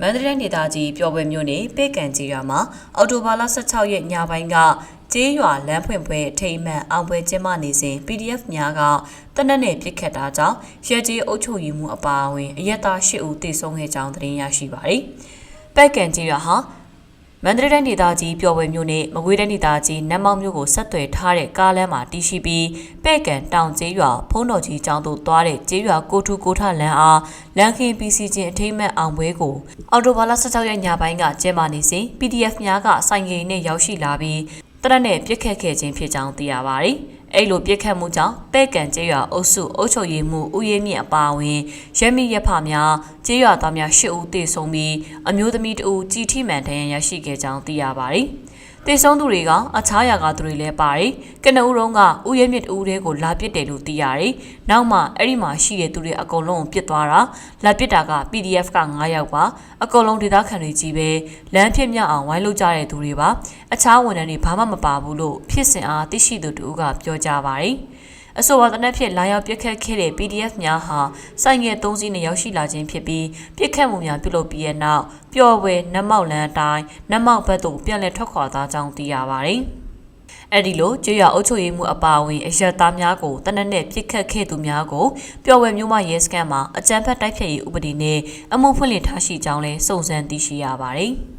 မန္တလေးတိုင်းဒေသကြီးပျော်ပွဲမြို့နယ်ပေကန်ကြီးရွာမှာအော်တိုဘာလ16ရက်ညပိုင်းကကျေးရွာလမ်းဖွင့်ပွဲအထိမ်းအမှန်အောင်ပွဲကျင်းပနေစဉ် PDF များကတနက်နဲ့ပြစ်ခတ်တာကြောင့်ရဲကြီးအုပ်ချုပ်ရေးမှုအပါအဝင်အရက်သား၈ဦးသေဆုံးခဲ့ကြောင်းသတင်းရရှိပါတယ်။ပေကန်ကြီးရွာဟာ မန္တလေးတိုင်းဒေသကြီးပျော်ပွဲမြို့နယ်မကွေးတိုင်းဒေသကြီးနတ်မောက်မြို့ကိုဆက်သွယ်ထားတဲ့ကားလမ်းမှာတည်ရှိပြီးပဲ့ကန်တောင်ကျေးရွာဖုံးတော်ကြီးကျောင်းသို့သွားတဲ့ကျေးရွာကိုထူကိုထလမ်းအားလမ်းခင်း PC ချင်းအထိမ့်မဲ့အောင်ပွဲကိုအော်တိုဘာလ16ရက်ညပိုင်းကကျင်းပနေစဉ် PDF များကစိုင်ငယ်နဲ့ရောက်ရှိလာပြီးတရက်နဲ့ပြစ်ခတ်ခဲ့ခြင်းဖြစ်ကြောင်းသိရပါတယ်။ အဲ့လိုပြစ်ခတ်မှုကြောင့်ပဲ့ကန်ကျေးရွာအုပ်စုအုပ်ချုပ်ရေးမှုဦးရေးမြင့်အပါအဝင်ရဲမိရဖများကျေးရွာသားများ၈ဦးသေဆုံးပြီးအမျိုးသမီးတဦးကြီးထိမှန်ဒဏ်ရာရရှိခဲ့ကြောင်းသိရပါတယ်။တေဆုံးသူတွေကအခြားရာကသူတွေလည်းပါတယ်။ကနဦးတုံးကဥရဲမြစ်တူတွေကိုလာပစ်တယ်လို့သိရတယ်။နောက်မှအဲ့ဒီမှာရှိတဲ့သူတွေအကုန်လုံးကိုပစ်သွားတာ။လာပစ်တာက PDF က9ယောက်ပါ။အကုန်လုံးဒေသခံတွေကြီးပဲလမ်းဖြစ်မြောက်အောင်ဝိုင်းလုပ်ကြတဲ့သူတွေပါ။အခြားဝန်ထမ်းတွေဘာမှမပါဘူးလို့ဖြစ်စဉ်အားသိရှိသူတူကပြောကြပါတယ်။ အဆိုပါတနက်ဖြစ်လာရောက်ပြစ်ခတ်ခဲ့တဲ့ PDF များဟာစိုင်ငယ်၃စီးနဲ့ရောက်ရှိလာခြင်းဖြစ်ပြီးပြစ်ခတ်မှုများပြုလုပ်ပြီးတဲ့နောက်ပျော်ဝဲနတ်မောက်လန်းအတိုင်းနတ်မောက်ဘက်သို့ပြန်လည်ထွက်ခွာသွားကြောင်းသိရပါတယ်။အဲ့ဒီလိုကျေးရွာအုပ်ချုပ်ရေးမှုအပါအဝင်အရက်သားများကိုတနက်နဲ့ပြစ်ခတ်ခဲ့သူများကိုပျော်ဝဲမျိုးမရဲစခန်းမှာအကြမ်းဖက်တိုက်ဖျက်ရေးဥပဒေနဲ့အမှုဖွင့်လှစ်ထားရှိကြောင်းလဲစုံစမ်းသိရှိရပါတယ်။